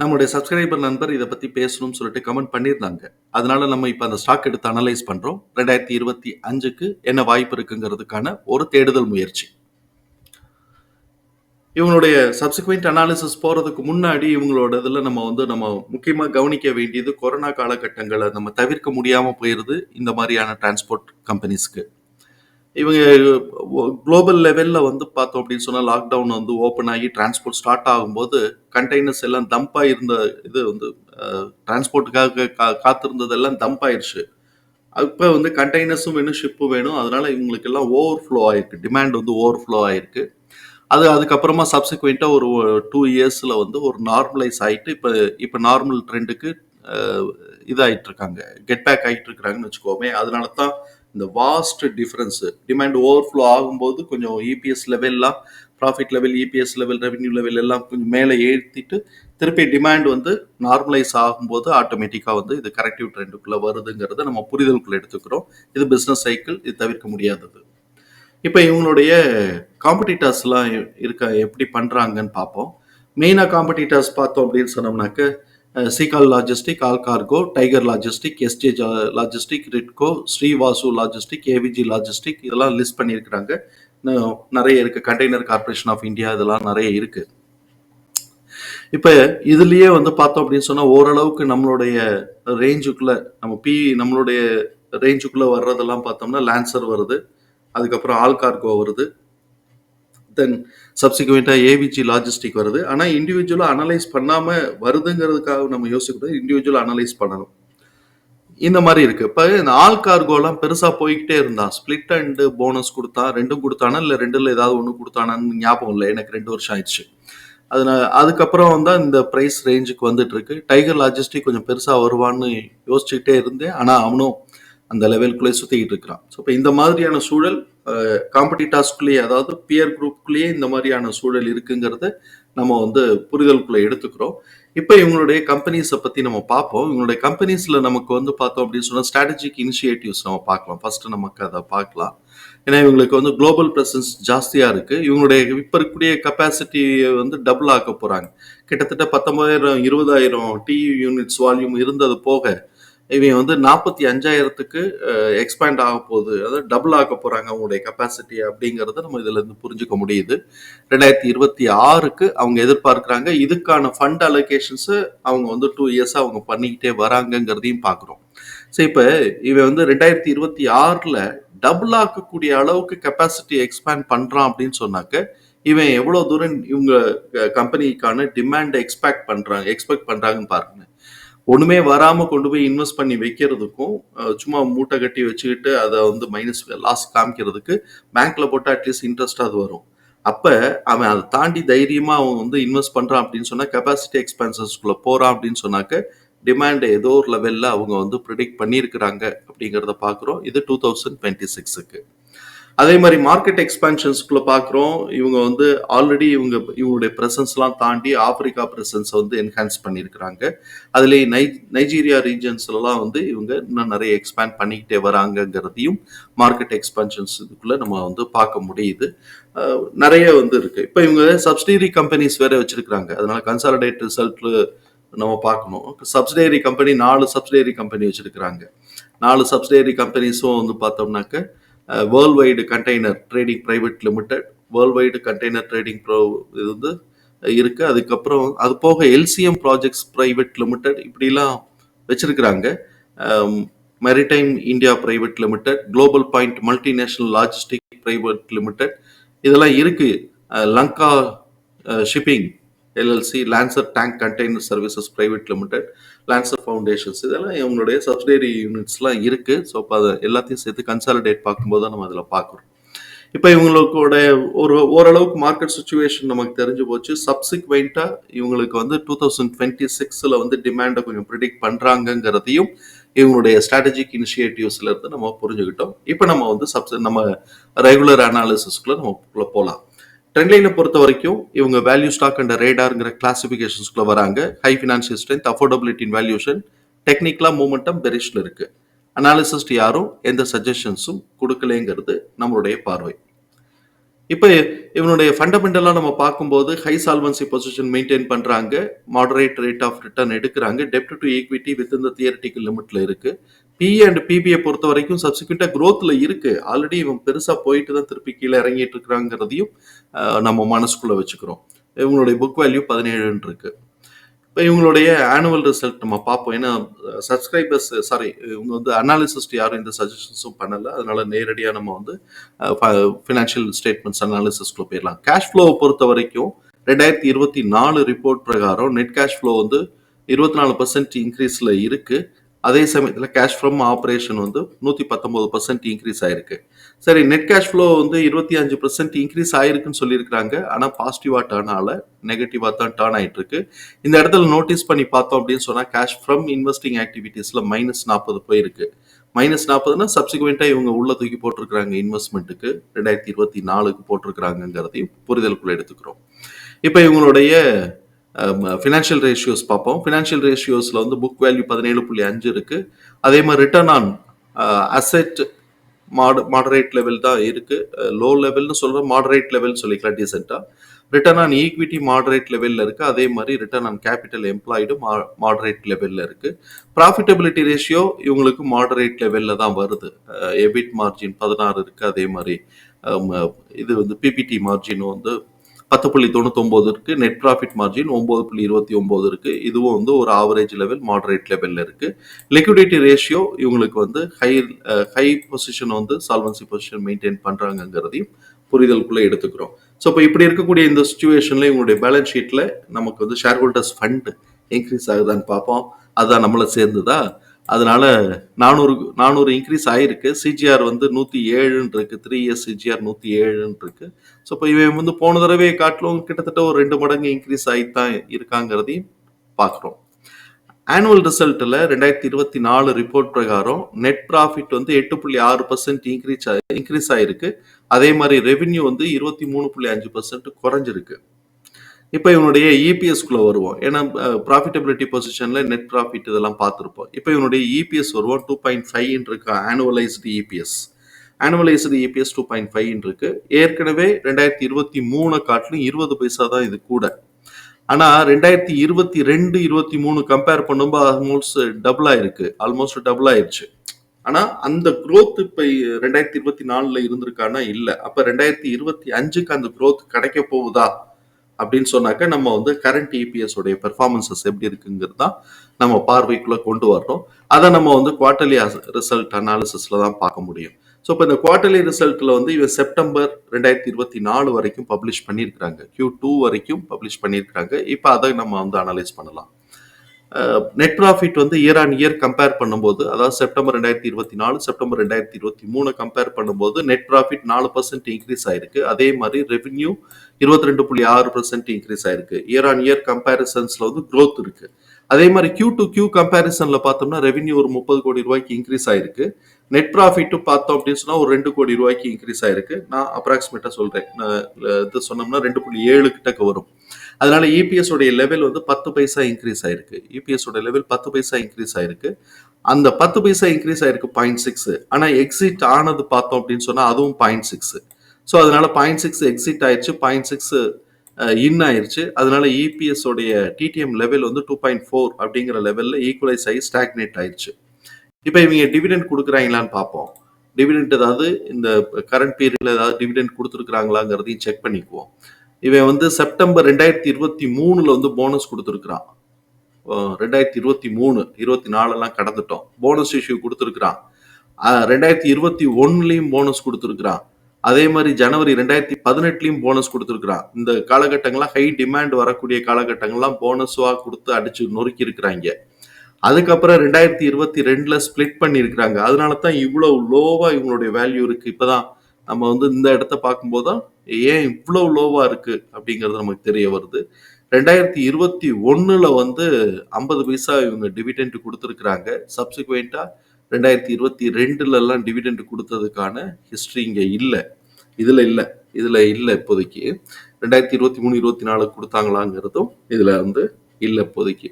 நம்மளுடைய சப்ஸ்கிரைபர் நண்பர் இதை பற்றி பேசணும்னு சொல்லிட்டு கமெண்ட் பண்ணியிருந்தாங்க. அதனால நம்ம இப்போ அந்த ஸ்டாக் எடுத்து அனலைஸ் பண்ணுறோம் ரெண்டாயிரத்தி இருபத்தி அஞ்சுக்கு என்ன வாய்ப்பு இருக்குங்கிறதுக்கான ஒரு தேடுதல் முயற்சி. இவங்களுடைய சப்சிக்வெண்ட் அனாலிசிஸ் போகிறதுக்கு முன்னாடி இவங்களோட இதில் நம்ம வந்து நம்ம முக்கியமாக கவனிக்க வேண்டியது கொரோனா காலகட்டங்களை நம்ம தவிர்க்க முடியாமல் போயிடுது இந்த மாதிரியான டிரான்ஸ்போர்ட் கம்பெனிஸ்க்கு இவங்க குளோபல் லெவலில் வந்து பார்த்தோம் அப்படின்னு சொன்னால் லாக்டவுன் வந்து ஓப்பன் ஆகி டிரான்ஸ்போர்ட் ஸ்டார்ட் ஆகும்போது கண்டெய்னர்ஸ் எல்லாம் தம்பாக இருந்த இது வந்து டிரான்ஸ்போர்ட்டுக்காக கா காத்திருந்ததெல்லாம் தம்ப் ஆயிடுச்சு அப்போ வந்து கண்டெய்னர்ஸும் வேணும் ஷிப்பும் வேணும். அதனால இவங்களுக்கு எல்லாம் ஓவர் ஃப்ளோ ஆயிருக்கு. டிமாண்ட் வந்து ஓவர் ஃப்ளோ ஆயிருக்கு. அது அதுக்கப்புறமா சப்சிக்வெண்ட்டாக ஒரு டூ இயர்ஸில் வந்து ஒரு நார்மலைஸ் ஆகிட்டு இப்போ இப்போ நார்மல் ட்ரெண்டுக்கு இதாகிட்டு இருக்காங்க. கெட் பேக் ஆகிட்டு இருக்கிறாங்கன்னு வச்சுக்கோமே. அதனால தான் இந்த வாஸ்ட் டிஃப்ரென்ஸு டிமாண்ட் ஓவர்ஃப்ளோ ஆகும்போது கொஞ்சம் EPS லெவல்லாம் profit level EPS level revenue level எல்லாம் கொஞ்சம் மேலே ஏற்றிட்டு திருப்பி டிமாண்ட் வந்து நார்மலைஸ் ஆகும்போது ஆட்டோமேட்டிக்காக வந்து இது கரெக்டிவ் ட்ரெண்டுக்குள்ளே வருதுங்கிறத நம்ம புரிதலுக்குள்ளே எடுத்துக்கிறோம். இது பிஸ்னஸ் சைக்கிள் இது தவிர்க்க முடியாதது. இப்போ இவங்களுடைய காம்படிட்டர்ஸ்லாம் இருக்க எப்படி பண்ணுறாங்கன்னு பார்ப்போம். மெயினாக காம்படிட்டர்ஸ் பார்த்தோம் அப்படின்னு சொன்னோம்னாக்க Seagull logistic Allcargo Tiger logistic SJ logistic Ritco Srivasu logistic AVG logistic இதெல்லாம் லிஸ்ட் பண்ணியிருக்கிறாங்க. நிறைய இருக்குது கண்டெய்னர் கார்பரேஷன் ஆஃப் இந்தியா இதெல்லாம் நிறைய இருக்குது இப்போ இதுலேயே வந்து பார்த்தோம் அப்படின்னு சொன்னால் ஓரளவுக்கு நம்மளுடைய ரேஞ்சுக்குள்ளே நம்ம பி நம்மளுடைய ரேஞ்சுக்குள்ளே வர்றதெல்லாம் பார்த்தோம்னா லான்சர் வருது. அதுக்கப்புறம் ஆல் கார்கோ வருது. தென் சப்சிக்வெண்ட்டாக ஏவிஜி லாஜிஸ்டிக் வருது. ஆனால் இண்டிவிஜுவலாக அனலைஸ் பண்ணாமல் வருதுங்கிறதுக்காக நம்ம யோசிக்கக்கூடாது. இண்டிவிஜுவலாக அனலைஸ் பண்ணணும். இந்த மாதிரி இருக்கு. இப்போ இந்த ஆல் கார்கோலாம் பெருசாக போய்கிட்டே இருந்தான் ஸ்பிளிட் அண்டு போனஸ் கொடுத்தான் ரெண்டும் கொடுத்தானா இல்லை ரெண்டில் ஏதாவது ஒன்று கொடுத்தானான்னு ஞாபகம் இல்லை. எனக்கு ரெண்டு வருஷம் ஆயிடுச்சு. அதனால அதுக்கப்புறம் வந்து இந்த ப்ரைஸ் ரேஞ்சுக்கு வந்துட்டு இருக்கு. டைகர் லாஜிஸ்டிக் கொஞ்சம் பெருசாக வருவான்னு யோசிச்சுக்கிட்டே இருந்தேன். ஆனால் அவனும் அந்த லெவலுக்குள்ளே சுற்றிக்கிட்டு இருக்கிறான். ஸோ இப்போ இந்த மாதிரியான சூழல் காம்படிட்டாஸ்குள்ளேயே அதாவது பியர் குரூப்குள்ளேயே இந்த மாதிரியான சூழல் இருக்குங்கிறத நம்ம வந்து புரிதலுக்குள்ளே எடுத்துக்கிறோம். இப்போ இவங்களுடைய கம்பெனிஸை பற்றி நம்ம பார்ப்போம். இவங்களுடைய கம்பெனிஸில் நமக்கு வந்து பார்த்தோம் அப்படின்னு சொன்னால் ஸ்ட்ராட்டஜிக் இனிஷியேட்டிவ்ஸ் நம்ம பார்க்கலாம். ஃபஸ்ட்டு நமக்கு அதை பார்க்கலாம். ஏன்னா இவங்களுக்கு வந்து குளோபல் ப்ரெசன்ஸ் ஜாஸ்தியாக இருக்குது இவங்களுடைய இப்போ இருக்கக்கூடிய கெப்பாசிட்டியை வந்து டபுள் ஆக்க போகிறாங்க கிட்டத்தட்ட பத்தொம்பதாயிரம் இருபதாயிரம் டியூ யூனிட்ஸ் வால்யூம் இருந்தது போக இவங்க வந்து நாற்பத்தி அஞ்சாயிரத்துக்கு எக்ஸ்பேண்ட் ஆக போகுது. அதாவது டபுள் ஆக போகிறாங்க அவங்களுடைய கெப்பாசிட்டி அப்படிங்கிறத நம்ம இதில் இருந்து புரிஞ்சுக்க முடியுது. ரெண்டாயிரத்தி இருபத்தி ஆறுக்கு அவங்க எதிர்பார்க்குறாங்க இதுக்கான ஃபண்ட் அலோகேஷன்ஸு அவங்க வந்து டூ இயர்ஸாக அவங்க பண்ணிக்கிட்டே வராங்கங்கிறதையும் பார்க்குறோம். ஸோ இப்போ இவன் வந்து ரெண்டாயிரத்தி இருபத்தி ஆறில் டபுள் ஆக்கக்கூடிய அளவுக்கு கெப்பாசிட்டி எக்ஸ்பேண்ட் பண்ணுறான் அப்படின்னு சொன்னாக்க இவன் எவ்வளோ தூரம் இவங்க கம்பெனிக்கான டிமாண்டை எக்ஸ்பெக்ட் பண்ணுறாங்க எக்ஸ்பெக்ட் பண்ணுறாங்கன்னு பாருங்க. ஒண்ணுமே வராம கொண்டு போய் இன்வெஸ்ட் பண்ணி வைக்கிறதுக்கும் சும்மா மூட்டை கட்டி வச்சுக்கிட்டு அதை வந்து மைனஸ் லாஸ் காமிக்கிறதுக்கு பேங்க்ல போட்டு அட்லீஸ்ட் இன்ட்ரெஸ்ட் அது வரும். அப்ப அவன் அதை தாண்டி தைரியமா அவன் வந்து இன்வெஸ்ட் பண்றான் அப்படின்னு சொன்னா கெப்பாசிட்டி எக்ஸ்பென்சஸ்குள்ள போறான் அப்படின்னு சொன்னாக்க டிமாண்ட் ஏதோ ஒரு லெவல்ல அவங்க வந்து ப்ரிடிக்ட் பண்ணியிருக்கிறாங்க அப்படிங்கிறத பாக்குறோம் இது டூ தௌசண்ட் டுவெண்ட்டி சிக்ஸுக்கு அதே மாதிரி மார்க்கெட் எக்ஸ்பான்ஷன்ஸ்குள்ள பார்க்குறோம் இவங்க வந்து ஆல்ரெடி இவங்க இவங்களுடைய ப்ரெசன்ஸ்லாம் தாண்டி ஆப்பிரிக்கா ப்ரெசன்ஸ் வந்து என்ஹான்ஸ் பண்ணியிருக்கிறாங்க அதுலேயே நை நைஜீரியா ரீஜன்ஸ்லாம் வந்து இவங்க இன்னும் நிறைய எக்ஸ்பேண்ட் பண்ணிக்கிட்டே வராங்கங்கிறதையும் மார்க்கெட் எக்ஸ்பான்ஷன்ஸ் இதுக்குள்ளே நம்ம வந்து பார்க்க முடியுது. நிறைய வந்து இருக்கு. இப்போ இவங்க சப்சிடரி கம்பெனிஸ் வேற வச்சிருக்கிறாங்க. அதனால கன்சாலிடேட் ரிசல்ட்ல நம்ம பார்க்கணும். சப்சிடரி கம்பெனி நாலு சப்சிடரி கம்பெனி வச்சிருக்கிறாங்க. நாலு சப்சிடரி கம்பெனிஸும் வந்து பார்த்தோம்னாக்க World Wide Container Trading private limited World Wide Container Trading pro இது வந்து இருக்குது அதுக்கப்புறம் அது போக எல்சிஎம் ப்ராஜெக்ட்ஸ் ப்ரைவேட் லிமிடெட் இப்படிலாம் வச்சுருக்குறாங்க. Maritime India private limited Global Point multinational logistic private limited இதெல்லாம் இருக்குது Lanka shipping LLC Lancer tank container services private limited Lancer foundations இதெல்லாம் இவங்களுடைய சப்சிடரி யூனிட்ஸ்லாம் இருக்குது ஸோ இப்போ அதை எல்லாத்தையும் சேர்த்து கன்சாலிடேட் பார்க்கும்போது தான் நம்ம அதில் பார்க்குறோம். இப்போ இவங்களோட ஒரு ஓரளவுக்கு மார்க்கெட் சுச்சுவேஷன் நமக்கு தெரிஞ்சு போச்சு. சப்சிக்வெண்ட்டாக இவங்களுக்கு வந்து டூ தௌசண்ட் டுவெண்ட்டி சிக்ஸில் வந்து டிமாண்டை கொஞ்சம் ப்ரிடிக்ட் பண்ணுறாங்கங்கிறதையும் இவங்களுடைய ஸ்ட்ராட்டஜிக் இனிஷியேட்டிவ்ஸ்லேருந்து நம்ம புரிஞ்சுக்கிட்டோம். இப்போ நம்ம வந்து சப்ஸ் நம்ம ரெகுலர் அனாலிசிஸ்க்குள்ளே நம்ம போகலாம் ட்ரெண்ட்லைனை பொறுத்த வரைக்கும் இவங்க வேல்யூ ஸ்டாக் அண்ட் ரேடாருங்கிற கிளாசிஃபிகேஷன்ஸ்குள்ள வராங்க. High financial strength affordability valuation டெக்னிக்கலாக மூமெண்டம் பெரிஷில் இருக்கு. அனாலிசிஸ்ட் யாரும் எந்த சஜஷன்ஸும் கொடுக்கலைங்கிறது நம்மளுடைய பார்வை. இப்போ இவனுடைய ஃபண்டமெண்டலாக நம்ம பார்க்கும்போது ஹை சால்வன்சி பொசிஷன் மெயின்டைன் பண்ணுறாங்க மாடரேட் ரேட் ஆஃப் ரிட்டர்ன் எடுக்கிறாங்க. டெப்ட் டு ஈக்விட்டி வித் இந்த தியரட்டிக்கல் லிமிட்ல இருக்குது பிஇ அண்ட் பிபியை பொறுத்த வரைக்கும் சப்சிக்வெண்ட்டாக க்ரோத்தில் இருக்கு. ஆல்ரெடி இவன் பெருசாக போயிட்டு தான் திருப்பி கீழே இறங்கிட்டு இருக்கிறாங்கிறதையும் நம்ம மனசுக்குள்ள வச்சுக்கிறோம். இவங்களுடைய புக் வேல்யூ பதினேழுன்னு இருக்கு. இப்போ இவங்களுடைய ஆனுவல் ரிசல்ட் நம்ம பார்ப்போம். ஏன்னா சப்ஸ்கிரைபர்ஸ் சாரி இவங்க வந்து அனாலிசிஸ்ட் யாரும் இந்த சஜஷன்ஸும் பண்ணலை. அதனால நேரடியாக நம்ம வந்து ஃபினான்ஷியல் ஸ்டேட்மெண்ட்ஸ் அனாலிசிஸ்க்குள்ளே போயிடலாம். கேஷ் ஃப்ளோவை பொறுத்த வரைக்கும் ரெண்டாயிரத்தி இருபத்தி நாலு ரிப்போர்ட் பிரகாரம் நெட் கேஷ் ஃப்ளோ வந்து இருபத்தி நாலு பர்சன்ட் இன்க்ரீஸில் இருக்கு. அதே சமயத்தில் கேஷ் ஃப்ரம் ஆப்ரேஷன் வந்து நூற்றி பத்தொம்போது பர்சன்ட் இன்க்ரீஸ் ஆயிருக்கு. சரி நெட் கேஷ் ஃப்ளோ வந்து இருபத்தி அஞ்சு பர்சன்ட் இன்க்ரீஸ் ஆயிருக்குன்னு சொல்லியிருக்கிறாங்க. ஆனால் பாசிட்டிவாக டேர்ன் ஆகல. நெகட்டிவாக தான் டேர்ன் ஆகிட்டு இருக்கு இந்த இடத்துல நோட்டீஸ் பண்ணி பார்த்தோம் அப்படின்னு சொன்னால் கேஷ் ஃப்ரம் இன்வெஸ்டிங் ஆக்டிவிட்டீஸில் மைனஸ் நாற்பது போயிருக்கு. மைனஸ் நாற்பதுனா சப்சிக்வெண்ட்டாக இவங்க உள்ள தூக்கி போட்டிருக்கிறாங்க இன்வெஸ்ட்மெண்ட்டுக்கு ரெண்டாயிரத்தி இருபத்தி நாலுக்கு போட்டிருக்கிறாங்கிறதையும் புரிதலுக்குள்ள எடுத்துக்கிறோம். இப்போ இவங்களுடைய ஃபினான்ஷியல் ரேஷியோஸ் பார்ப்போம். ஃபினான்ஷியல் ரேஷியோஸில் வந்து புக் வேல்யூ பதினேழு புள்ளி அஞ்சு இருக்குது அதே மாதிரி return on asset mod moderate level தான் இருக்குது லோ லெவல்னு சொல்கிறோம் மாடரேட் லெவல் சொல்லிக்கலாம் டீசெண்டாக ரிட்டர்ன் ஆன் ஈக்விட்டி மாடரேட் லெவலில் இருக்குது அதே மாதிரி ரிட்டர்ன் ஆன் கேபிட்டல் எம்ப்ளாய்டும் மாடரேட் லெவலில் இருக்குது ப்ராஃபிட்டபிலிட்டி ரேஷியோ இவங்களுக்கு மாடரேட் லெவலில் தான் வருது. எபிட் மார்ஜின் பதினாறு இருக்குது அதே மாதிரி இது வந்து பிபிடி மார்ஜினும் வந்து பத்து புள்ளி தொண்ணூத்தொம்பது இருக்கு நெட் ப்ராஃபிட் மார்ஜின் ஒம்பது புள்ளி இருபத்தி ஒம்பது இருக்கு இதுவும் வந்து ஒரு ஆவரேஜ் லெவல் மாடரேட் லெவலில் இருக்கு. லிக்விடிட்டி ரேஷியோ இவங்களுக்கு வந்து ஹை ஹை பொசிஷன் வந்து சால்வன்சி பொசிஷன் மெயின்டைன் பண்ணுறாங்கங்கிறதையும் புரிதலுக்குள்ள எடுத்துக்கிறோம். ஸோ இப்போ இப்படி இருக்கக்கூடிய இந்த சுச்சுவேஷன்ல இவங்களுடைய பேலன்ஸ் ஷீட்ல நமக்கு வந்து ஷேர் ஹோல்டர்ஸ் ஃபண்ட் இன்க்ரீஸ் ஆகுதான்னு பார்ப்போம். அதுதான் நம்மளை சேர்ந்துதா? அதனால நானூறு நானூறு இன்க்ரீஸ் ஆயிருக்கு. சிஜிஆர் வந்து நூற்றி ஏழுன்னு இருக்கு த்ரீ இயர்ஸ் சிஜிஆர் நூற்றி ஏழுன்னு இருக்கு ஸோ இப்போ இவன் வந்து போன தடவை காட்டிலும் கிட்டத்தட்ட ஒரு ரெண்டு மடங்கு இன்க்ரீஸ் ஆகித்தான் இருக்காங்கிறதையும் பார்க்குறோம். ஆனுவல் ரிசல்ட்டில் ரெண்டாயிரத்தி இருபத்தி நாலு ரிப்போர்ட் பிரகாரம் நெட் ப்ராஃபிட் வந்து எட்டு புள்ளி ஆறு பர்சன்ட் இன்க்ரீஸ் இன்க்ரீஸ் ஆயிருக்கு. அதே மாதிரி ரெவென்யூ வந்து இருபத்தி மூணு புள்ளி அஞ்சு பர்சன்ட் குறைஞ்சிருக்கு. இப்போ இவனுடைய இபிஎஸ்குள்ளே வருவோம். ஏன்னா ப்ராஃபிட்டபிலிட்டி பொசிஷனில் நெட் ப்ராஃபிட் இதெல்லாம் பார்த்துருப்போம். இப்போ இவனுடைய இபிஎஸ் வருவோம் டூ பாயிண்ட் ஃபைவ்னு இருக்கு annualised EPS annualised EPS two point ஃபைவ்னு இருக்கு. ஏற்கனவே ரெண்டாயிரத்தி இருபத்தி மூணு காட்டிலும் இருபது பைசா தான் இது கூட. ஆனால் ரெண்டாயிரத்தி இருபத்தி ரெண்டு இருபத்தி மூணு கம்பேர் பண்ணும்போது ஆல்மோஸ்ட் டபுள் ஆயிருக்கு. ஆல்மோஸ்ட் டபுள் ஆயிடுச்சு ஆனால் அந்த குரோத் இப்போ ரெண்டாயிரத்தி இருபத்தி நாலில் இருந்திருக்கானா? இல்லை. அப்போ ரெண்டாயிரத்தி இருபத்தி அஞ்சுக்கு அந்த குரோத் கிடைக்க போகுதா? அப்படின்னு சொன்னாக்க நம்ம வந்து கரண்ட் இபிஎஸ் உடைய பெர்ஃபார்மன்சஸ் எப்படி இருக்குங்கிறது தான் நம்ம பார்வைக்குள்ள கொண்டு வர்றோம் அதை நம்ம வந்து குவார்டர்லி ரிசல்ட் அனாலிசிஸ்ல தான் பார்க்க முடியும். ஸோ இப்போ இந்த குவார்டர்லி ரிசல்ட்ல வந்து இவன் செப்டம்பர் ரெண்டாயிரத்தி இருபத்தி நாலு வரைக்கும் பப்ளிஷ் பண்ணியிருக்கிறாங்க. கியூ டூ வரைக்கும் பப்ளிஷ் பண்ணியிருக்கிறாங்க. இப்போ அதை நம்ம வந்து அனலைஸ் பண்ணலாம். நெட் ப்ராஃபிட் வந்து இயர் ஆன் இயர் கம்பேர் பண்ணும்போது அதாவது செப்டம்பர் ரெண்டாயிரத்தி இருபத்தி நாலு செப்டம்பர் ரெண்டாயிரத்தி இருபத்தி மூணு கம்பேர் பண்ணும்போது நெட் ப்ராஃபிட் நாலு பர்சன்ட் இன்க்ரீஸ் ஆயிருக்கு. அதே மாதிரி ரெவென்யூ இருபத்தி ரெண்டு புள்ளி ஆறு பர்சன்ட் இன்க்ரீஸ் ஆயிருக்கு. இயர் ஆன் இயர் கம்பேரிசன்ஸ்ல வந்து க்ரோத் இருக்கு. அதே மாதிரி கியூ டு கியூ கம்பேரிசன்ல பார்த்தோம்னா ரெவென்யூ ஒரு முப்பது கோடி ரூபாய்க்கு இன்க்ரீஸ் ஆயிருக்கு. நெட் ப்ராஃபிட்டும் பார்த்தோம் அப்படின்னு சொன்னா ஒரு ரெண்டு கோடி ரூபாய்க்கு இன்க்ரீஸ் ஆயிருக்கு. நான் அப்ராக்சிமேட்டா சொல்றேன். இது சொன்னோம்னா ரெண்டு புள்ளி ஏழு கிட்டக்க வரும். அதனால இபிஎஸ் உடைய லெவல் வந்து பத்து பைசா இன்க்ரீஸ் ஆயிருக்கு. இபிஎஸ் உடைய லெவல் பத்து பைசா இன்க்ரீஸ் ஆயிருக்கு. அந்த பத்து பைசா இன்க்ரீஸ் ஆயிருக்கு பாயிண்ட் சிக்ஸ் ஆனா எக்ஸிட் ஆனது பார்த்தோம் அப்படின்னு சொன்னா அதுவும் பாயிண்ட் சிக்ஸ் ஸோ அதனால பாயிண்ட் சிக்ஸ் எக்ஸிட் ஆயிடுச்சு பாயிண்ட் சிக்ஸ் இன் ஆயிடுச்சு அதனால இபிஎஸ் உடைய டிடிஎம் லெவல் வந்து டூ பாயிண்ட் ஃபோர் அப்படிங்கிற லெவலில் ஈக்குவலைஸ் ஆகி ஸ்டாக்னேட் ஆயிடுச்சு இப்போ இவங்க டிவிடெண்ட் கொடுக்குறாங்களான்னு பார்ப்போம். டிவிடெண்ட் ஏதாவது இந்த கரண்ட் பீரியட்ல ஏதாவது டிவிடெண்ட் கொடுத்துருக்குறாங்களாங்கிறதையும் செக் பண்ணிக்குவோம். இவன் வந்து செப்டம்பர் ரெண்டாயிரத்தி இருபத்தி மூணுல வந்து போனஸ் கொடுத்துருக்குறான். ரெண்டாயிரத்தி இருபத்தி மூணு இருபத்தி நாலெல்லாம் கடந்துட்டோம். Bonus issue கொடுத்துருக்குறான். ரெண்டாயிரத்தி இருபத்தி ஒன்னுலையும் போனஸ் கொடுத்துருக்குறான். அதே மாதிரி ஜனவரி ரெண்டாயிரத்தி பதினெட்டுலையும் போனஸ் கொடுத்துருக்குறான். இந்த காலகட்டங்கள்லாம் ஹை டிமாண்ட் வரக்கூடிய காலகட்டங்கள்லாம் போனஸாக கொடுத்து அடிச்சு நொறுக்கி இருக்கிறாங்க அதுக்கப்புறம் ரெண்டாயிரத்தி இருபத்தி ரெண்டுல ஸ்பிளிட் பண்ணியிருக்கிறாங்க. அதனால தான் இவ்வளவு லோவா இவங்களுடைய வேல்யூ இருக்கு. இப்பதான் நம்ம வந்து இந்த இடத்த பார்க்கும்போது தான் ஏன் இவ்வளவு லோவா இருக்கு அப்படிங்கிறது நமக்கு தெரிய வருது. ரெண்டாயிரத்தி இருபத்தி ஒன்றில் வந்து ஐம்பது பைசா இவங்க டிவிடெண்ட் கொடுத்துருக்குறாங்க. சப்சிக்வெண்டா ரெண்டாயிரத்தி இருபத்தி ரெண்டுல எல்லாம் டிவிடெண்ட் கொடுத்ததுக்கான ஹிஸ்டரி இங்க இல்லை. இதில் இல்லை. இதில் இல்லை இப்போதைக்கு. ரெண்டாயிரத்தி இருபத்தி மூணு இருபத்தி நாலு கொடுத்தாங்களாங்கிறதும் இதில் வந்து இல்லை இப்போதைக்கு.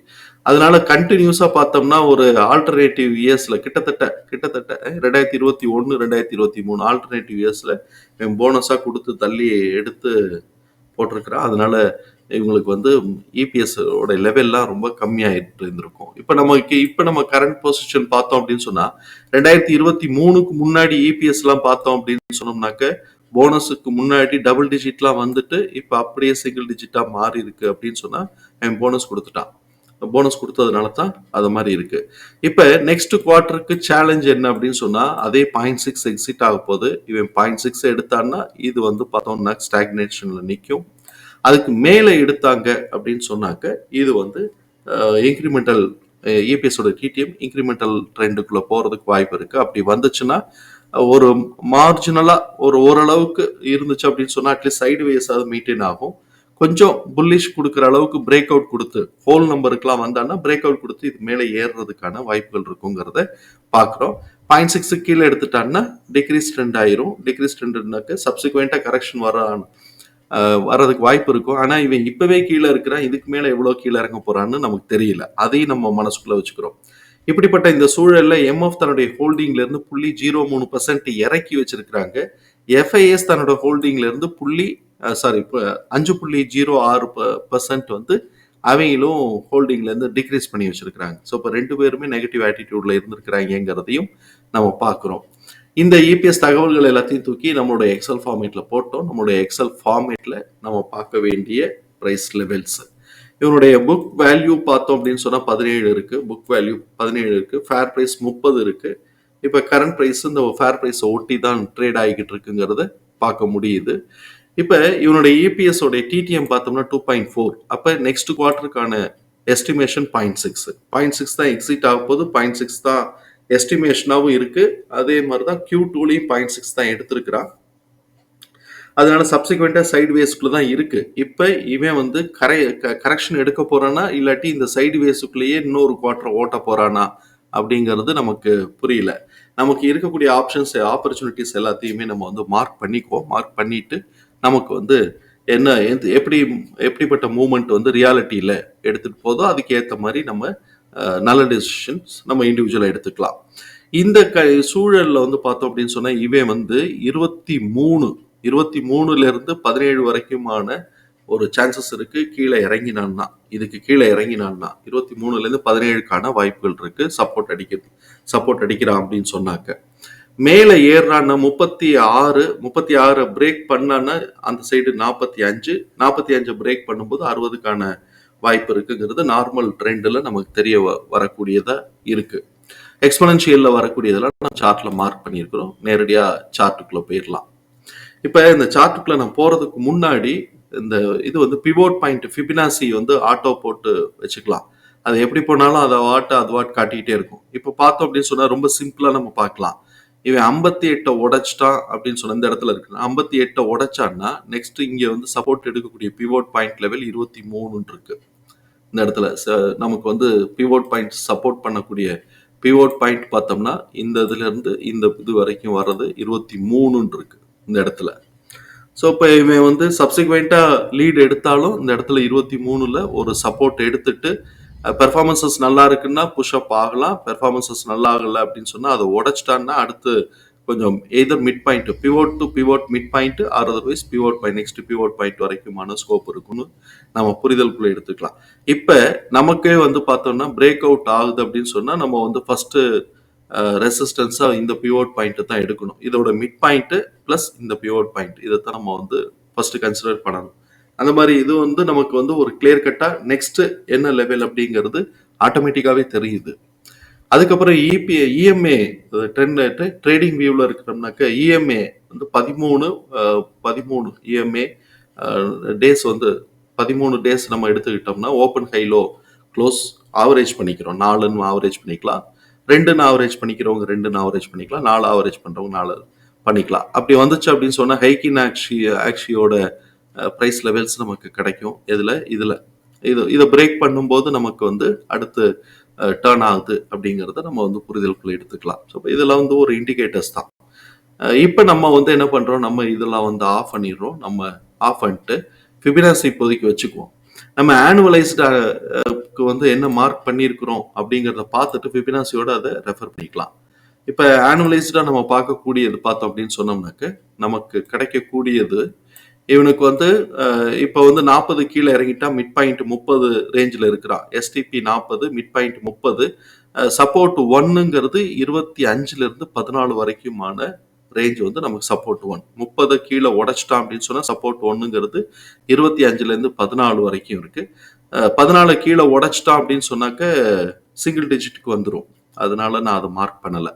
அதனால கண்டினியூஸாக பார்த்தோம்னா ஒரு ஆல்டர்னேட்டிவ் இயர்ஸில் கிட்டத்தட்ட கிட்டத்தட்ட ரெண்டாயிரத்தி இருபத்தி ஒன்று ரெண்டாயிரத்தி இருபத்தி மூணு ஆல்டர்னேட்டிவ் இயர்ஸில் போனஸாக கொடுத்து தள்ளி எடுத்து போட்டிருக்கிறான் அதனால இவங்களுக்கு வந்து இபிஎஸ் லெவல்லாம் ரொம்ப கம்மியாயிட்டு இருந்திருக்கும். இப்போ நமக்கு இப்போ நம்ம கரண்ட் பொசிஷன் பார்த்தோம் அப்படின்னு சொன்னால் ரெண்டாயிரத்தி இருபத்தி மூணுக்கு முன்னாடி இபிஎஸ்லாம் பார்த்தோம் அப்படின்னு சொன்னோம்னாக்க போனஸுக்கு முன்னாடி டபுள் டிஜிட்லாம் வந்துட்டு இப்போ அப்படியே சிங்கிள் டிஜிட்டாக மாறி இருக்கு அப்படின்னு சொன்னால் அவன் போனஸ் கொடுத்துட்டான். போனஸ் கொடுத்ததுனால தான் அது மாதிரி இருக்கு. இப்போ நெக்ஸ்ட் குவார்ட்டருக்கு சேலஞ்ச் என்ன அப்படின்னு சொன்னால் அதே பாயிண்ட் சிக்ஸ் எக்ஸிட் ஆக போகுது. இவன் பாயிண்ட் சிக்ஸ் எடுத்தான்னா இது வந்து பார்த்தோம்னா ஸ்டாக்னேஷனில் நிற்கும் அதுக்கு மேலே எடுத்தாங்க அப்படின்னு சொன்னாக்க இது வந்து இன்க்ரிமெண்டல் இபிஎஸோட டிடிஎம் இன்க்ரிமெண்டல் ட்ரெண்டுக்குள்ளே போகிறதுக்கு வாய்ப்பு இருக்குது அப்படி வந்துச்சுன்னா ஒரு மார்ஜினலா ஒரு ஓரளவுக்கு இருந்துச்சு அப்படின்னு சொன்னா அட்லீஸ்ட் சைடு வேஸ் அது மெயின்டைன் ஆகும். கொஞ்சம் புல்லிஷ் கொடுக்குற அளவுக்கு பிரேக் அவுட் கொடுத்து ஹோல் நம்பருக்குலாம் வந்தான்னா பிரேக் அவுட் கொடுத்து இது மேலே ஏறுறதுக்கான வாய்ப்புகள் இருக்குங்கிறத பார்க்குறோம் பாயிண்ட் சிக்ஸ் கீழே எடுத்துட்டான்னா டிக்ரீஸ் ட்ரெண்ட் ஆயிரும். டிக்ரீஸ் ட்ரெண்ட்னாக்க சப்சிக்வெண்ட்டாக கரெக்ஷன் வர வர்றதுக்கு வாய்ப்பு இருக்கும். ஆனால் இவன் இப்பவே கீழே இருக்கிறான் இதுக்கு மேலே எவ்வளோ கீழே இறங்க போறான்னு நமக்கு தெரியல. அதையும் நம்ம மனசுக்குள்ளே வச்சுக்கிறோம். இப்படிப்பட்ட இந்த சூழலில் எம்எஃப் தன்னுடைய ஹோல்டிங்லேருந்து புள்ளி ஜீரோ மூணு பர்சன்ட் இறக்கி வச்சிருக்கிறாங்க. எஃப்ஐஎஸ் தன்னோட ஹோல்டிங்லேருந்து புள்ளி சாரி அஞ்சு புள்ளி ஜீரோ ஆறு பர்சன்ட் வந்து அவங்களும் ஹோல்டிங்லேருந்து டிக்ரீஸ் பண்ணி வச்சுருக்கிறாங்க. ஸோ இப்போ ரெண்டு பேருமே நெகட்டிவ் ஆட்டிடியூடில் இருந்திருக்கிறாங்கிறதையும் நம்ம பார்க்குறோம். இந்த இபிஎஸ் தகவல்கள் எல்லாத்தையும் தூக்கி நம்மளுடைய எக்ஸல் ஃபார்மேட்டில் போட்டோம். நம்மளுடைய எக்ஸல் ஃபார்மேட்டில் நம்ம பார்க்க வேண்டிய ப்ரைஸ் லெவல்ஸு இவனுடைய புக் வேல்யூ பார்த்தோம் அப்படின்னு சொன்னால் பதினேழு இருக்கு. புக் வேல்யூ பதினேழு இருக்கு. ஃபேர் ப்ரைஸ் முப்பது இருக்கு. இப்போ கரண்ட் ப்ரைஸ் இந்த ஃபேர் ப்ரைஸை ஒட்டி தான் ட்ரேட் ஆகிக்கிட்டு இருக்குங்கிறத பார்க்க முடியுது. இப்போ இவனுடைய இபிஎஸ் உடைய டிடிஎம் பார்த்தோம்னா டூ பாயிண்ட் ஃபோர் அப்போ next குவார்டருக்கான estimation point six point six தான் எக்ஸிட் ஆக போது பாயிண்ட் சிக்ஸ் தான் எஸ்டிமேஷனாகவும் இருக்கு. அதே மாதிரி தான் கியூ டூலையும் பாயிண்ட் சிக்ஸ் தான் எடுத்திருக்கிறான். அதனால சப்சிக்வெண்ட்டாக சைடு வேஸ்க்குள்ள தான் இருக்கு. இப்போ இவன் வந்து கரை கரெக்ஷன் எடுக்க போறானா? இல்லாட்டி இந்த சைடு வேஸுக்குள்ளேயே இன்னொரு குவார்டர் ஓட்ட போறானா? அப்படிங்கிறது நமக்கு புரியல. நமக்கு இருக்கக்கூடிய ஆப்ஷன்ஸ் ஆப்பர்ச்சுனிட்டிஸ் எல்லாத்தையுமே நம்ம வந்து மார்க் பண்ணிக்குவோம். மார்க் பண்ணிட்டு நமக்கு வந்து என்ன எந்த- எப்படி எப்படிப்பட்ட மூமெண்ட் வந்து ரியாலிட்டியில் எடுத்துகிட்டு போதோ அதுக்கு ஏற்ற மாதிரி நம்ம நல்ல டெசிஷன்ஸ் நம்ம இண்டிவிஜுவலாக எடுத்துக்கலாம். இந்த க சூழலில் வந்து பார்த்தோம் அப்படின்னு சொன்னால் இவன் வந்து இருபத்தி மூணு இருபத்தி மூணுலேருந்து பதினேழு வரைக்குமான ஒரு சான்சஸ் இருக்கு. கீழே இறங்கினான்னா இதுக்கு கீழே இறங்கினான்னா இருபத்தி மூணுலேருந்து பதினேழுக்கான வாய்ப்புகள் இருக்கு. சப்போர்ட் அடிக்கிறது சப்போர்ட் அடிக்கிறான் அப்படின்னு சொன்னாக்க மேலே ஏறுறான்னா முப்பத்தி ஆறு முப்பத்தி ஆறு பிரேக் பண்ணான்னா அந்த சைடு நாற்பத்தி அஞ்சு நாற்பத்தி அஞ்சு பிரேக் பண்ணும்போது அறுபதுக்கான வாய்ப்பு இருக்குங்கிறது நார்மல் ட்ரெண்டில் நமக்கு தெரிய வ- இருக்குது எக்ஸ்பனன்ஷியலில் வரக்கூடியதெல்லாம் நம்ம சார்ட்டில் மார்க் பண்ணியிருக்கிறோம். நேரடியாக சார்ட்டுக்குள்ளே போயிடலாம் இப்போ இந்த சார்ட்டுக்குள்ள நான் போறதுக்கு முன்னாடி இந்த இது வந்து பிவோட் பாயிண்ட் ஃபிபினாசி வந்து ஆட்டோ போட்டு வச்சுக்கலாம். அது எப்படி போனாலும் அதை வாட்டு அது வாட் காட்டிக்கிட்டே இருக்கும். இப்போ பார்த்தோம் அப்படின்னு சொன்னா ரொம்ப சிம்பிளா நம்ம பார்க்கலாம். இவன் ஐம்பத்தி எட்டை உடைச்சிட்டான் அப்படின்னு சொன்ன இந்த இடத்துல இருக்கு. ஐம்பத்தி எட்டை உடைச்சான்னா நெக்ஸ்ட் இங்கே வந்து சப்போர்ட் எடுக்கக்கூடிய பிவோட் பாயிண்ட் லெவல் இருபத்தி மூணுன்னு இருக்கு. இந்த இடத்துல ச- நமக்கு வந்து பிவோட் பாயிண்ட் சப்போர்ட் பண்ணக்கூடிய பிவோட் பாயிண்ட் பார்த்தோம்னா இந்த இதுல இருந்து இந்த இது வரைக்கும் வர்றது இருபத்தி மூணுன்னு இருக்கு. இந்த இடத்துல. ஸோ இப்போ இவன் வந்து சப்சிக்வெண்ட்டாக லீட் எடுத்தாலும் இந்த இடத்துல இருபத்தி மூணுல ஒரு சப்போர்ட் எடுத்துட்டு பெர்ஃபார்மன்சஸ் நல்லா இருக்குன்னா புஷ்அப் ஆகலாம் பெர்ஃபார்மன்சஸ் நல்லா ஆகலை அப்படின்னு சொன்னால் அதை உடைச்சிட்டான்னா அடுத்து கொஞ்சம் either mid point pivot to pivot mid point or otherwise pivot point next pivot point வரைக்குமான scope இருக்குன்னு நம்ம புரிதலுக்குள்ள எடுத்துக்கலாம். இப்போ நமக்கே வந்து பார்த்தோம்னா பிரேக் அவுட் ஆகுது அப்படின்னு சொன்னால் நம்ம வந்து ஃபஸ்ட்டு ரெசிஸ்டன்ஸாக இந்த பிவோட் பாயிண்ட்டு தான் எடுக்கணும். இதோட மிட் பாயிண்ட்டு ப்ளஸ் இந்த பிவோட் பாயிண்ட் இதை தான் நம்ம வந்து ஃபஸ்ட்டு கன்சிடர் பண்ணணும். அந்த மாதிரி இது வந்து நமக்கு வந்து ஒரு கிளியர் கட்டாக நெக்ஸ்ட்டு என்ன லெவல் அப்படிங்கிறது ஆட்டோமேட்டிக்காகவே தெரியுது. அதுக்கப்புறம் இபி இஎம்ஏ ட்ரெண்ட் ட்ரேடிங் வியூவில் இருக்கிறோம்னாக்க இஎம்ஏ வந்து பதிமூணு பதிமூணு இஎம்ஏ டேஸ் வந்து பதிமூணு டேஸ் நம்ம எடுத்துக்கிட்டோம்னா ஓப்பன் ஹைலோ க்ளோஸ் ஆவரேஜ் பண்ணிக்கிறோம். நாலுன்னு ஆவரேஜ் பண்ணிக்கலாம். ரெண்டுன்னு ஆவரேஜ் பண்ணிக்கிறவங்க ரெண்டுன்னு ஆவரேஜ் பண்ணிக்கலாம் நாலு ஆவரேஜ் பண்ணுறவங்க நாலு பண்ணிக்கலாம். அப்படி வந்துச்சு அப்படின்னு சொன்னால் ஹைக்கின் ஆக்ஷி ஆக்ஷியோட ப்ரைஸ் லெவல்ஸ் நமக்கு கிடைக்கும். இதில் இதில். இது இதை பிரேக் பண்ணும்போது நமக்கு வந்து அடுத்து டேர்ன் ஆகுது அப்படிங்கிறத நம்ம வந்து புரிதலுக்குள்ள எடுத்துக்கலாம். ஸோ இதெல்லாம் வந்து ஒரு இண்டிகேட்டர்ஸ் தான். இப்போ நம்ம வந்து என்ன பண்ணுறோம் நம்ம இதெல்லாம் வந்து ஆஃப் பண்ணிடுறோம். நம்ம ஆஃப் பண்ணிட்டு ஃபிபினாசி இப்போதைக்கு வச்சுக்குவோம். நம்ம ஆனுவலைஸ்டுக்கு வந்து என்ன மார்க் பண்ணியிருக்கிறோம் அப்படிங்கிறத பார்த்துட்டு ஃபிபினாசியோட அதை ரெஃபர் பண்ணிக்கலாம். இப்போ ஆனுவலைஸ்டாக நம்ம பார்க்கக்கூடியது பார்த்தோம் அப்படின்னு சொன்னோம்னாக்க நமக்கு கிடைக்கக்கூடியது இவனுக்கு வந்து இப்போ வந்து நாற்பது கீழே இறங்கிட்டா மிட் பாயிண்ட் முப்பது ரேஞ்சில் இருக்கிறான் எஸ்டிபி நாற்பது மிட் பாயிண்ட் முப்பது சப்போர்ட் ஒன்னுங்கிறது இருபத்தி அஞ்சுலேருந்து பதினாலு வரைக்குமான ரேஞ்ச் வந்து நமக்கு சப்போர்ட் ஒன் முப்பது கீழே உடைச்சிட்டான் அப்படின்னு சொன்னால் சப்போர்ட் ஒன்னுங்கிறது இருபத்தி அஞ்சுலேருந்து பதினாலு வரைக்கும் இருக்குது பதினாலு கீழே உடைச்சிட்டான் அப்படின்னு சொன்னாக்க சிங்கிள் டிஜிட்டுக்கு வந்துடும் அதனால நான் அதை மார்க் பண்ணலை.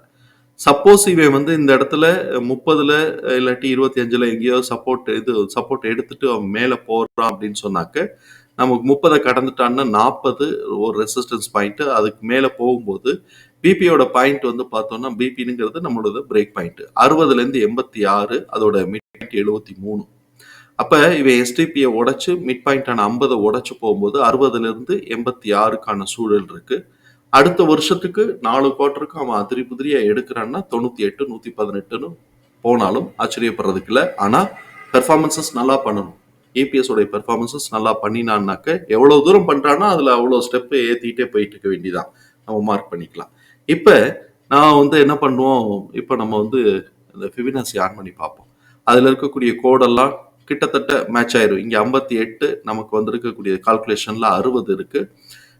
சப்போஸ் இவன் வந்து இந்த இடத்துல முப்பதுல இல்லாட்டி இருபத்தி அஞ்சுல எங்கேயோ சப்போர்ட் இது சப்போர்ட் எடுத்துட்டு அவன் மேலே போறான் அப்படின்னு சொன்னாக்க நமக்கு முப்பதை கடந்துட்டான்னா நாற்பது ஒரு ரெசிஸ்டன்ஸ் பாயிண்ட் அதுக்கு மேலே போகும்போது பிபியோட பாயிண்ட் வந்து பார்த்தோம்னா பிபிங்கிறது நம்மளோட பிரேக் பாயிண்ட் அறுபதுலேருந்து எண்பத்தி ஆறு அதோட மிட் பாயிண்ட் எழுபத்தி மூணு. அப்போ இவன் எஸ்டிபியை உடைச்சு மிட் பாயிண்டான ஐம்பதை உடச்சி போகும்போது அறுபதுலேருந்து எண்பத்தி ஆறுக்கான சூழல் இருக்குது அடுத்த வருஷத்துக்கு நாலு குவார்ட்டருக்கு அவன் அதிரி புதிரியாக எடுக்கிறான்னா தொண்ணூற்றி எட்டு நூற்றி பதினெட்டுன்னு போனாலும் ஆச்சரியப்படுறதுக்கு இல்லை. ஆனால் பெர்ஃபார்மன்சஸ் நல்லா பண்ணணும். ஏபிஎஸ் உடைய பெர்ஃபார்மன்சஸ் நல்லா பண்ணினான்னாக்க எவ்வளோ தூரம் பண்ணுறான்னா அதில் அவ்வளோ ஸ்டெப்பு ஏற்றிக்கிட்டே போயிட்டு இருக்க வேண்டியதான் நம்ம மார்க் பண்ணிக்கலாம். இப்போ நான் வந்து என்ன பண்ணுவோம்? இப்போ நம்ம வந்து இந்த ஃபிபினாசி ஆன் பண்ணி பார்ப்போம். அதில் இருக்கக்கூடிய கோடெல்லாம் கிட்டத்தட்ட மேட்ச் ஆயிரும். இங்கே ஐம்பத்தி எட்டு நமக்கு வந்திருக்கக்கூடிய கால்குலேஷனில் அறுபது இருக்கு.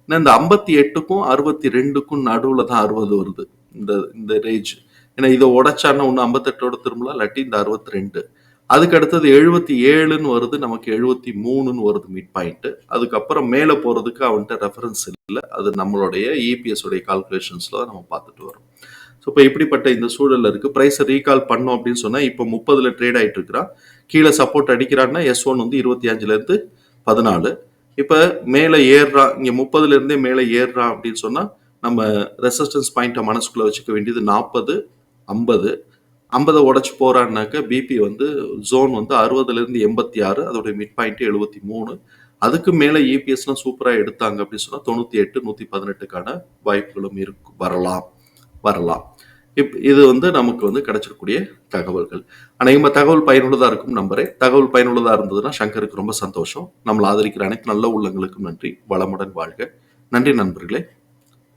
இந்த ஐம்பத்தி எட்டுக்கும் அறுபத்தி ரெண்டுக்கும் நடுவில் தான் அறுபது வருது. இந்த இந்த ரேஞ்ச் ஏன்னா இதை உடைச்சான்னா ஒன்று ஐம்பத்தெட்டோட திரும்பலாம் இல்லாட்டி இந்த அறுபத்தி ரெண்டு. அதுக்கு அடுத்தது எழுபத்தி ஏழுன்னு வருது நமக்கு எழுபத்தி மூணுன்னு வருது மிட் பாயிண்ட்டு அதுக்கப்புறம் மேலே போகிறதுக்கு அவன்கிட்ட ரெஃபரன்ஸ் இல்லை. அது நம்மளுடைய இபிஎஸ் உடைய கால்குலேஷன்ஸ்ல நம்ம பார்த்துட்டு வரோம். ஸோ இப்போ இப்படிப்பட்ட இந்த சூழலில் இருக்குது ப்ரைஸை ரீகால் பண்ணோம் அப்படின்னு சொன்னால் இப்போ முப்பதில் ட்ரேட் ஆகிட்டு இருக்கிறான். கீழே சப்போர்ட் அடிக்கிறான்னா எஸ் ஒன் வந்து இருபத்தி அஞ்சுலேருந்து பதினாலு. இப்போ மேலே ஏறுறான் இங்கே முப்பதுலேருந்தே மேலே ஏறுறான் அப்படின்னு சொன்னால் நம்ம ரெசிஸ்டன்ஸ் பாயிண்ட்டை மனசுக்குள்ளே வச்சுக்க வேண்டியது நாற்பது ஐம்பது ஐம்பதை உடச்சி போறான்னாக்க பிபி வந்து ஜோன் வந்து அறுபதுலேருந்து எண்பத்தி ஆறு அதோடைய மிட் பாயிண்ட் எழுபத்தி மூணு. அதுக்கு மேலே இபிஎஸ்லாம் சூப்பராக எடுத்தாங்க அப்படின்னு சொன்னால் தொண்ணூற்றி எட்டு நூற்றி பதினெட்டுக்கான வாய்ப்புகளும் இருக்கு வரலாம் வரலாம். இப் இது வந்து நமக்கு வந்து கிடைச்சிருக்கக்கூடிய தகவல்கள். அநேகமாக தகவல் பயனுள்ளதாக இருக்கும் நம்புறேன். தகவல் பயனுள்ளதாக இருந்ததுன்னா சங்கருக்கு ரொம்ப சந்தோஷம். நம்மளை ஆதரிக்கிற அனைத்து நல்ல உள்ளங்களுக்கும் நன்றி. வளமுடன் வாழ்க. நன்றி நண்பர்களே.